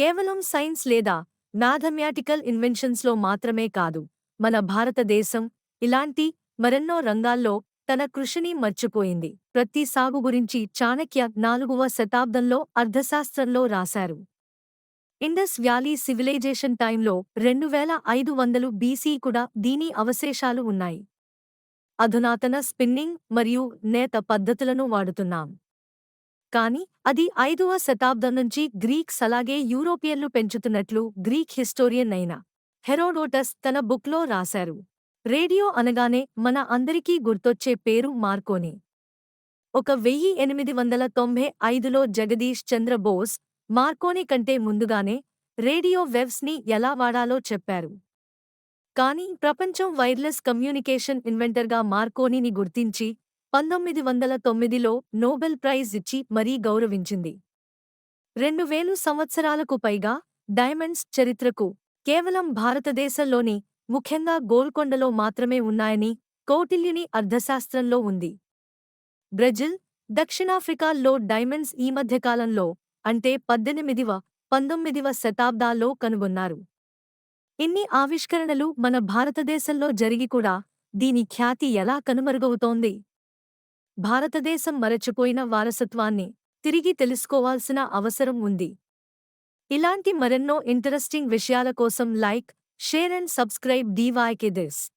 కేవలం సైన్స్ లేదా మ్యాథమెటికల్ ఇన్వెన్షన్స్లో మాత్రమే కాదు మన భారతదేశం ఇలాంటి మరెన్నో రంగాల్లో తన కృషిని మర్చిపోయింది. ప్రతి సాగు గురించి చాణక్య నాలుగవ శతాబ్దంలో అర్థశాస్త్రంలో రాశారు. ఇండస్ వ్యాలీ సివిలైజేషన్ టైంలో రెండు వేల ఐదు వందలు బీసీ కూడా దీని అవశేషాలు ఉన్నాయి. అధునాతన స్పిన్నింగ్ మరియు నేత పద్ధతులను వాడుతున్నాం. కాని అది ఐదవ శతాబ్దం నుంచి గ్రీక్స్ అలాగే యూరోపియన్లు పెంచుతున్నట్లు గ్రీక్ హిస్టోరియన్ అయిన హెరోడోటస్ తన బుక్లో రాశారు. రేడియో అనగానే మన అందరికీ గుర్తొచ్చే పేరు మార్కోని. ఒక వెయ్యి ఎనిమిది వందల తొంభై ఐదులో జగదీష్ చంద్ర బోస్ మార్కోని కంటే ముందుగానే రేడియో వెవ్స్ని ఎలా వాడాలో చెప్పారు. కానీ ప్రపంచం వైర్లెస్ కమ్యూనికేషన్ ఇన్వెంటర్గా మార్కోనీని గుర్తించి పంతొమ్మిది వందల తొమ్మిదిలో నోబెల్ ప్రైజ్ ఇచ్చి మరీ గౌరవించింది. రెండు వేలు సంవత్సరాలకు పైగా డైమండ్స్ చరిత్రకు కేవలం భారతదేశంలోని ముఖ్యంగా గోల్కొండలో మాత్రమే ఉన్నాయని కౌటిల్యుని అర్థశాస్త్రంలో ఉంది. బ్రెజిల్ దక్షిణాఫ్రికాల్లో డైమండ్స్ ఈ మధ్యకాలంలో అంటే పద్దెనిమిదివ పంతొమ్మిదివ శతాబ్దాల్లో కనుగొన్నారు. ఇన్ని ఆవిష్కరణలు మన భారతదేశంలో జరిగి కూడా దీని ఖ్యాతి ఎలా కనుమరుగవుతోంది? భారతదేశం మరచిపోయిన వారసత్వాన్ని తిరిగి తెలుసుకోవాల్సిన అవసరం ఉంది. ఇలాంటి మరెన్నో ఇంటరెస్టింగ్ విషయాల కోసం like share and subscribe DYK this.